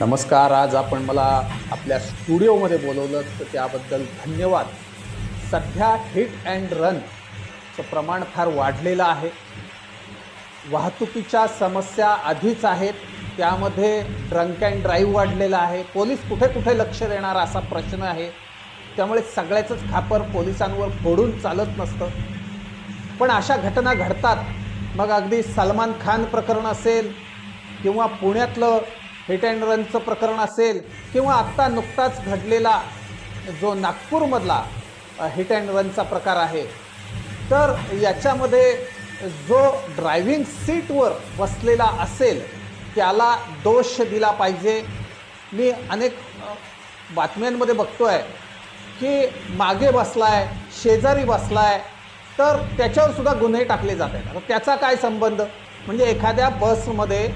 नमस्कार आज आपण मला आपल्या स्टुडिओमध्ये बोलवलं तर त्याबद्दल धन्यवाद. सध्या हिट अँड रनचं प्रमाण फार वाढलेलं आहे. वाहतुकीच्या समस्या आधीच आहेत. त्यामध्ये ड्रंक अँड ड्राईव्ह वाढलेला आहे. पोलीस कुठे कुठे लक्ष देणार असा प्रश्न आहे. त्यामुळे सगळ्याचंच खापर पोलिसांवर फोडून चालत नसतं. पण अशा घटना घडतात. मग अगदी सलमान खान प्रकरण असेल किंवा पुण्यातलं हिट अँड रनचं प्रकरण असेल किंवा आत्ता नुकताच घडलेला जो नागपूरमधला हिट अँड रनचा प्रकार आहे. तर याच्यामध्ये जो ड्रायव्हिंग सीटवर बसलेला असेल त्याला दोष दिला पाहिजे. मी अनेक बातम्यांमध्ये बघतो आहे की मागे बसला आहे शेजारी बसला आहे तर त्याच्यावर सुद्धा गुन्हे टाकले जात आहेत. आता त्याचा काय संबंध? म्हणजे एखाद्या बसमध्ये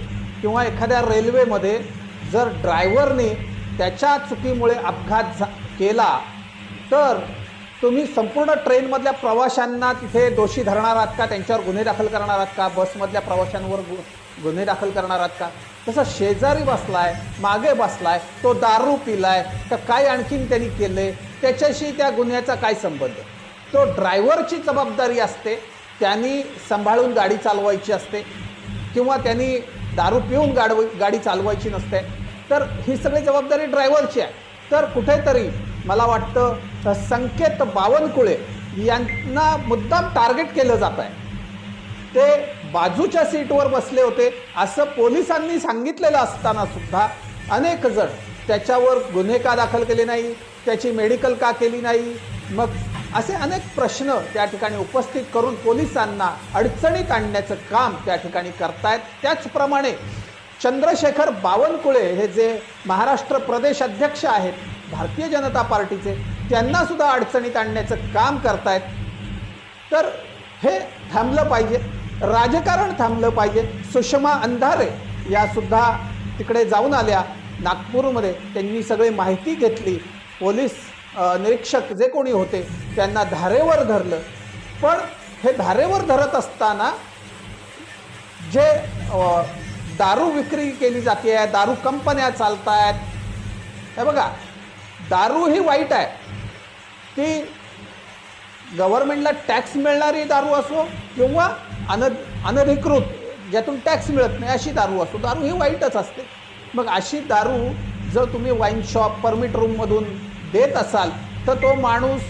किंवा एखाद्या रेल्वेमध्ये जर ड्रायव्हरने त्याच्या चुकीमुळे अपघात झा केला तर तुम्ही संपूर्ण ट्रेनमधल्या प्रवाशांना तिथे दोषी धरणार आहात का? त्यांच्यावर गुन्हे दाखल करणार आहात का? बसमधल्या प्रवाशांवर गु गुन्हे दाखल करणार आहात का? तसं शेजारी बसलाय मागे बसलाय तो दारू पिलाय तर काय आणखीन त्यांनी केले त्याच्याशी त्या गुन्ह्याचा काय संबंध? तो ड्रायव्हरची जबाबदारी असते त्यांनी सांभाळून गाडी चालवायची असते किंवा त्यांनी दारू पिऊन गाडव गाडी चालवायची नसते. तर ही सगळी जबाबदारी ड्रायव्हरची आहे. तर कुठेतरी मला वाटतं संकेत बावनकुळे यांना मुद्दाम टार्गेट केलं जात आहे. ते बाजूच्या सीटवर बसले होते असं पोलिसांनी सांगितलेलं असताना सुद्धा अनेक जण त्याच्यावर गुन्हे का दाखल केले नाही त्याची मेडिकल का केली नाही मग असे अनेक प्रश्न त्या ठिकाणी उपस्थित करून पोलिसांना अडचणीत आणण्याचं काम त्या ठिकाणी करतायत. त्याचप्रमाणे चंद्रशेखर बावनकुळे हे जे महाराष्ट्र प्रदेश अध्यक्ष आहेत भारतीय जनता पार्टीचे त्यांना सुद्धा अडचणीत आणण्याचं काम करतायत. तर हे थांबलं पाहिजे. राजकारण थांबलं पाहिजे. सुषमा अंधारे यासुद्धा तिकडे जाऊन आल्या. नागपूरमध्ये त्यांनी सगळी माहिती घेतली. पोलीस निरीक्षक जे कोणी होते त्यांना धारेवर धरलं. पण हे धारेवर धरत असताना जे दारू विक्री केली जाते आहे दारू कंपन्या चालत आहेत हे बघा दारू ही वाईट आहे. ती गव्हर्नमेंटला टॅक्स मिळणारी दारू असो किंवा अन अनधिकृत ज्यातून टॅक्स मिळत नाही अशी दारू असो. दारू ही वाईटच असते. मग अशी दारू जर तुम्ही वाईन शॉप परमिट रूममधून देत असाल तर तो माणूस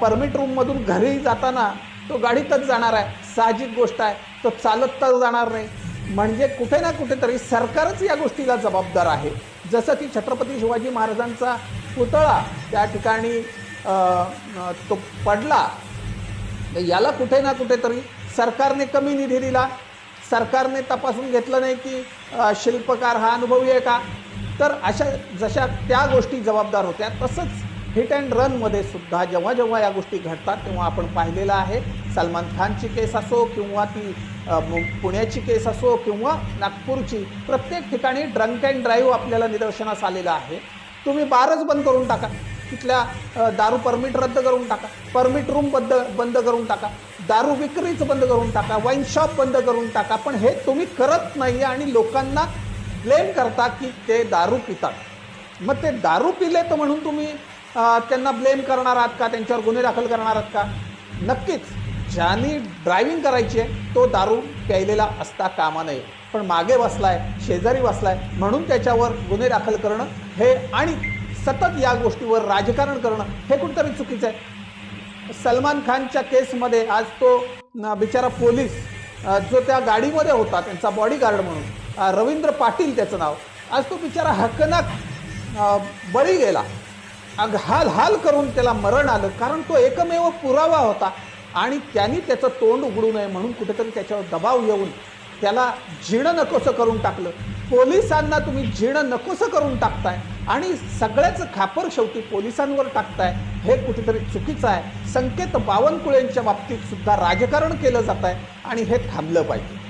परमिट रूममधून घरी जाताना तो गाडीतच जाणार आहे. साहजिक गोष्ट आहे. तो चालत तर जाणार नाही. म्हणजे कुठे ना कुठेतरी सरकारच या गोष्टीला जबाबदार आहे. जसं की छत्रपती शिवाजी महाराजांचा पुतळा त्या ठिकाणी तो पडला याला कुठे ना कुठेतरी सरकारने कमी निधी दिला. सरकारने तपासून घेतलं नाही की शिल्पकार हा अनुभवी आहे का? तर अशा जशा त्या गोष्टी जबाबदार होत्या तसंच हिट अँड रनमध्ये सुद्धा जेव्हा जेव्हा या गोष्टी घडतात तेव्हा आपण पाहिलेलं आहे सलमान खानची केस असो किंवा ती पुण्याची केस असो किंवा नागपूरची प्रत्येक ठिकाणी ड्रंक अँड ड्राईव्ह आपल्याला निदर्शनास आलेलं आहे. तुम्ही बारच बंद करून टाका. तिथल्या दारू परमिट रद्द करून टाका. परमिट रूम बंद बंद करून टाका. दारू विक्रीच बंद करून टाका. वाईन शॉप बंद करून टाका. पण हे तुम्ही करत नाही आणि लोकांना ब्लेम करता की ते दारू पितात. मग ते दारू पिले तर म्हणून तुम्ही त्यांना ब्लेम करणार आहात का? त्यांच्यावर गुन्हे दाखल करणार आहात का? नक्कीच. ज्यांनी ड्रायव्हिंग करायची आहे तो दारू प्यायलेला असता कामा नये. पण मागे बसलाय शेजारी बसलाय म्हणून त्याच्यावर गुन्हे दाखल करणं हे आणि सतत या गोष्टीवर राजकारण करणं हे कुठंतरी चुकीचं आहे. सलमान खानच्या केसमध्ये आज तो बिचारा पोलीस जो त्या गाडीमध्ये होता त्यांचा बॉडीगार्ड म्हणून रवींद्र पाटील त्याचं नाव. आज तो बिचारा हकनाक बळी गेला. अग हाल हाल करून त्याला मरण आलं. कारण तो एकमेव पुरावा होता आणि त्यांनी त्याचं तोंड उघडू नये म्हणून कुठेतरी त्याच्यावर दबाव येऊन त्याला जीणं नकोसं करून टाकलं. पोलिसांना तुम्ही जीणं नकोसं करून टाकताय आणि सगळ्याचं खापर शेवटी पोलिसांवर टाकताय. हे कुठेतरी चुकीचं आहे. संकेत बावनकुळेंच्या बाबतीत सुद्धा राजकारण केलं जात आहे आणि हे थांबलं पाहिजे.